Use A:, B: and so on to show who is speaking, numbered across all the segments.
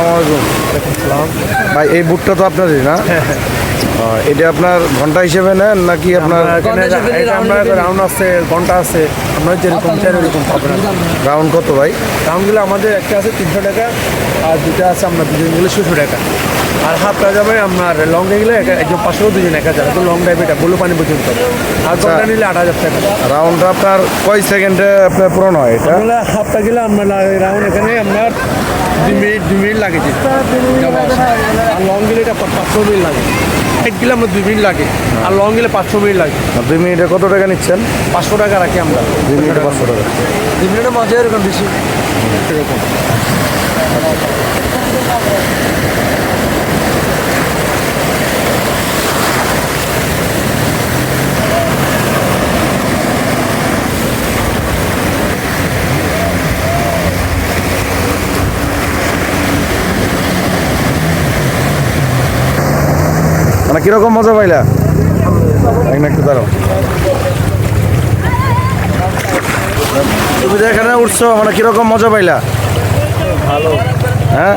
A: আসসালামু আলাইকুম। ভাই এই বুটটা তো আপনারই না? এটা আপনার ঘণ্টা হিসেবে নেন নাকি আপনার
B: আমরা রাউন্ড আছে ঘণ্টা আছে। আমরা যেরকম চাই ওরকম পাবেন।
A: রাউন্ড কত ভাই?
B: রাউন্ডগুলো আমাদের একটা আছে তিনশো টাকা আর দুটো আছে আপনার দুজন গেলে ছশো টাকা। আর হাফটা যাবে আপনার লং গেলে এক- একজন পাঁচশো দুজন এক হাজার তো লং ড্রাইভ এটা ব্লু পানি পর্যন্ত। আর ঘণ্টা নিলে আট হাজার টাকা।
A: রাউন্ডটা আপনার কয় সেকেন্ডে আপনার পূরণ হয় এটা?
B: হাফটা গেলে আপনার রাউন্ড এখানে আপনার দুই মিনিট দুই মিনিট লাগে যেতে যাওয়া আসা। আর লং গেলে এটা পাঁচশো মিনিট লাগে। এক গেলে আমার দুই মিনিট লাগে। আর লং গেলে পাঁচশো মিনিট লাগে।
A: দুই মিনিটে কত টাকা নিচ্ছেন?
B: পাঁচশো টাকা রাখি আমরা।
A: দুই মিনিটে পাঁচশো টাকা।
B: দুই মিনিটের মধ্যে এরকম বেশি। এরকম।
A: কীরকম মজা পাইলা? একটু দাঁড়াও। তুমি যে এখানে উঠছো মানে কীরকম মজা পাইলা?
B: ভালো।
A: হ্যাঁ?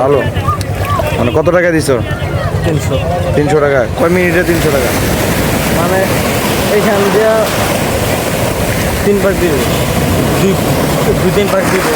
A: ভালো। মানে কত টাকা দিছো?
B: তিনশো।
A: তিনশো টাকা। কয় মিনিটে তিনশো টাকা?
B: মানে এইখান দিয়ে তিন পাক দিবে। দুই দুই তিন পাক দিবে।